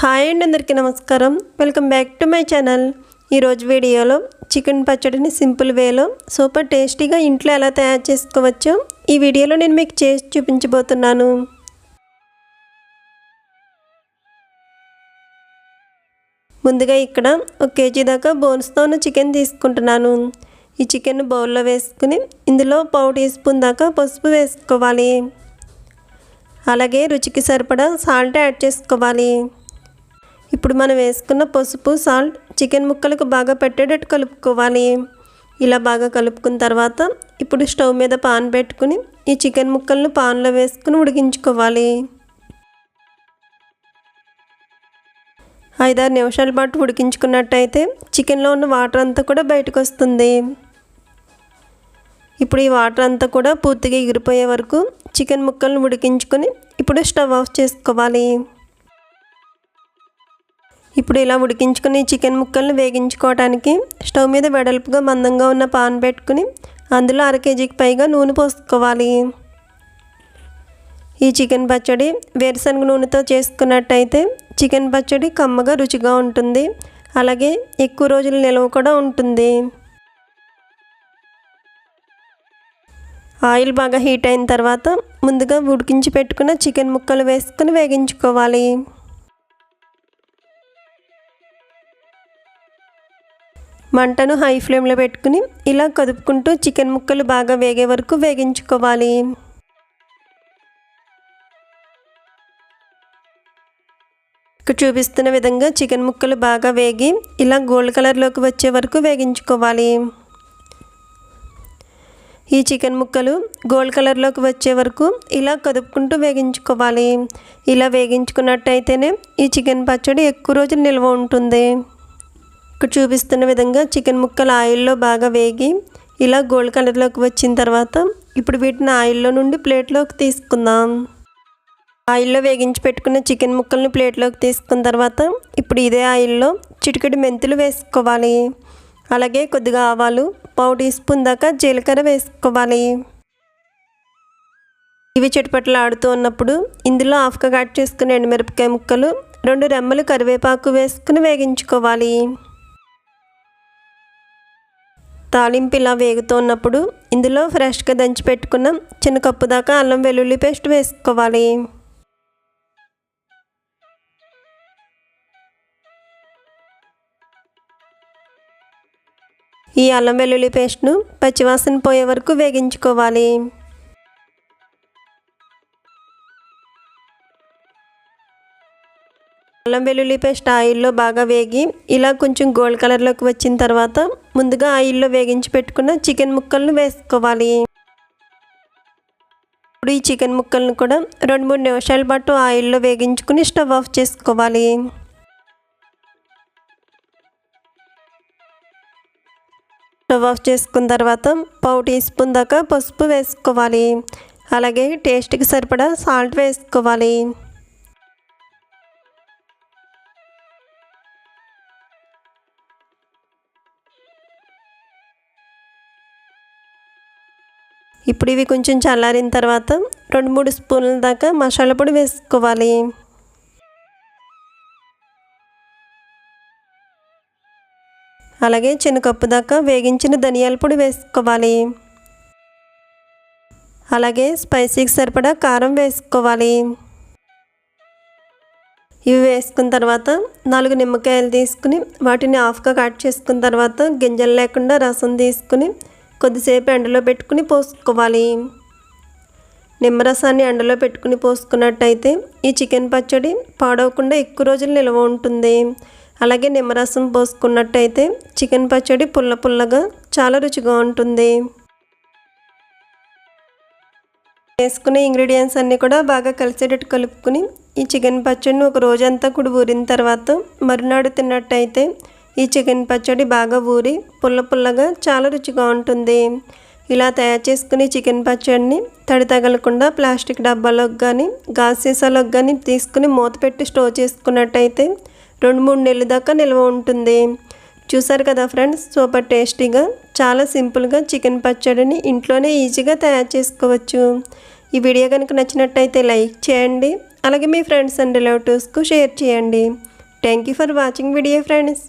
Hi అండి అందరికీ నమస్కారం. Welcome back to my channel ఈరోజు వీడియోలో చికెన్ పచ్చడిని సింపుల్ వేలో సూపర్ టేస్టీగా ఇంట్లో ఎలా తయారు చేసుకోవచ్చో ఈ వీడియోలో నేను మీకు చేసి చూపించబోతున్నాను. ముందుగా ఇక్కడ ఒక కేజీ దాకా బోన్స్తో ఉన్న చికెన్ తీసుకుంటున్నాను. ఈ చికెన్ బౌల్లో వేసుకుని ఇందులో పావు టీ స్పూన్ దాకా పసుపు వేసుకోవాలి. అలాగే రుచికి సరిపడా సాల్ట్ యాడ్ చేసుకోవాలి. ఇప్పుడు మనం వేసుకున్న పసుపు సాల్ట్ చికెన్ ముక్కలకు బాగా పెట్టేటట్టు కలుపుకోవాలి. ఇలా బాగా కలుపుకున్న తర్వాత ఇప్పుడు స్టవ్ మీద పాన్ పెట్టుకుని ఈ చికెన్ ముక్కలను పాన్లో వేసుకుని ఉడికించుకోవాలి. ఐదారు నిమిషాల పాటు ఉడికించుకున్నట్టయితే చికెన్లో ఉన్న వాటర్ అంతా కూడా బయటకు వస్తుంది. ఇప్పుడు ఈ వాటర్ అంతా కూడా పూర్తిగా ఎగిరిపోయే వరకు చికెన్ ముక్కలను ఉడికించుకొని ఇప్పుడు స్టవ్ ఆఫ్ చేసుకోవాలి. ఇప్పుడు ఇలా ఉడికించుకుని చికెన్ ముక్కలను వేగించుకోవడానికి స్టవ్ మీద వెడల్పుగా మందంగా ఉన్న పాన్ పెట్టుకుని అందులో అర కేజీకి పైగా నూనె పోసుకోవాలి. ఈ చికెన్ పచ్చడి వేరుశనగ నూనెతో చేసుకున్నట్టయితే చికెన్ పచ్చడి కమ్మగా రుచిగా ఉంటుంది. అలాగే ఎక్కువ రోజులు నిల్వ కూడా ఉంటుంది. ఆయిల్ బాగా హీట్ అయిన తర్వాత ముందుగా ఉడికించి పెట్టుకున్న చికెన్ ముక్కలు వేసుకుని వేగించుకోవాలి. మంటను హై ఫ్లేమ్లో పెట్టుకుని ఇలా కదుపుకుంటూ చికెన్ ముక్కలు బాగా వేగే వరకు వేగించుకోవాలి. చూపిస్తున్న విధంగా చికెన్ ముక్కలు బాగా వేగి ఇలా గోల్డ్ కలర్లోకి వచ్చే వరకు వేగించుకోవాలి. ఈ చికెన్ ముక్కలు గోల్డ్ కలర్లోకి వచ్చే వరకు ఇలా కదుపుకుంటూ వేగించుకోవాలి. ఇలా వేగించుకున్నట్టయితేనే ఈ చికెన్ పచ్చడి ఎక్కువ రోజులు నిల్వ ఉంటుంది. ఇక్కడ చూపిస్తున్న విధంగా చికెన్ ముక్కలు ఆయిల్లో బాగా వేగి ఇలా గోల్డ్ కలర్లోకి వచ్చిన తర్వాత ఇప్పుడు వీటిని ఆయిల్లో నుండి ప్లేట్లోకి తీసుకుందాం. ఆయిల్లో వేగించి పెట్టుకున్న చికెన్ ముక్కల్ని ప్లేట్లోకి తీసుకున్న తర్వాత ఇప్పుడు ఇదే ఆయిల్లో చిటికెడు మెంతులు వేసుకోవాలి. అలాగే కొద్దిగా ఆవాలు పావు టీ స్పూన్ దాకా జీలకర్ర వేసుకోవాలి. ఇవి చిటపట్లు ఆడుతూ ఉన్నప్పుడు ఇందులో హాఫ్గా కట్ చేసుకుని ఎండుమిరపకాయ ముక్కలు రెండు రెమ్మలు కరివేపాకు వేసుకుని వేగించుకోవాలి. తాలింపు ఇలా వేగుతున్నప్పుడు ఇందులో ఫ్రెష్గా దంచి పెట్టుకున్న చిన్న కప్పు దాకా అల్లం వెల్లుల్లి పేస్ట్ వేసుకోవాలి. ఈ అల్లం వెల్లుల్లి పేస్ట్ను పచ్చివాసన పోయే వరకు వేగించుకోవాలి. అల్లం వెల్లుల్లి పేస్ట్ ఆయిల్లో బాగా వేగి ఇలా కొంచెం గోల్డ్ కలర్లోకి వచ్చిన తర్వాత ముందుగా ఆయిల్లో వేగించి పెట్టుకున్న చికెన్ ముక్కలను వేసుకోవాలి. ఇప్పుడు ఈ చికెన్ ముక్కలను కూడా రెండు మూడు నిమిషాల పాటు ఆయిల్లో వేగించుకుని స్టవ్ ఆఫ్ చేసుకోవాలి. స్టవ్ ఆఫ్ చేసుకున్న తర్వాత పావు టీ స్పూన్ దాకా పసుపు వేసుకోవాలి. అలాగే టేస్ట్కి సరిపడా సాల్ట్ వేసుకోవాలి. ఇప్పుడు ఇవి కొంచెం చల్లారిన తర్వాత రెండు మూడు స్పూన్ల దాకా మసాలా పొడి వేసుకోవాలి. అలాగే చిన్న కప్పు దాకా వేగించిన ధనియాల పొడి వేసుకోవాలి. అలాగే స్పైసీకి సరిపడా కారం వేసుకోవాలి. ఇవి వేసుకున్న తర్వాత నాలుగు నిమ్మకాయలు తీసుకుని వాటిని హాఫ్గా కట్ చేసుకున్న తర్వాత గింజలు లేకుండా రసం తీసుకుని కొద్దిసేపు ఎండలో పెట్టుకుని పోసుకోవాలి. నిమ్మరసాన్ని ఎండలో పెట్టుకుని పోసుకున్నట్టయితే ఈ చికెన్ పచ్చడి పాడవకుండా ఎక్కువ రోజులు నిల్వ ఉంటుంది. అలాగే నిమ్మరసం పోసుకున్నట్టయితే చికెన్ పచ్చడి పుల్ల పుల్లగా చాలా రుచిగా ఉంటుంది. వేసుకునే ఇంగ్రీడియంట్స్ అన్నీ కూడా బాగా కలిసేటట్టు కలుపుకుని ఈ చికెన్ పచ్చడిని ఒక రోజంతా కూడా ఊరిన తర్వాత మరునాడు తిన్నట్టయితే ఈ చికెన్ పచ్చడి బాగా ఊరి పుల్ల పుల్లగా చాలా రుచిగా ఉంటుంది. ఇలా తయారు చేసుకుని చికెన్ పచ్చడిని తడి తగలకుండా ప్లాస్టిక్ డబ్బాలోకి కానీ గాజు సీసాలోకి కానీ తీసుకుని మూత పెట్టి స్టోర్ చేసుకున్నట్టయితే రెండు మూడు నెలల దాకా నిల్వ ఉంటుంది. చూసారు కదా ఫ్రెండ్స్ సూపర్ టేస్టీగా చాలా సింపుల్గా చికెన్ పచ్చడిని ఇంట్లోనే ఈజీగా తయారు చేసుకోవచ్చు. ఈ వీడియో కనుక నచ్చినట్టయితే లైక్ చేయండి అలాగే మీ ఫ్రెండ్స్ అండ్ రిలేటివ్స్కు షేర్ చేయండి. Thank you for watching video friends.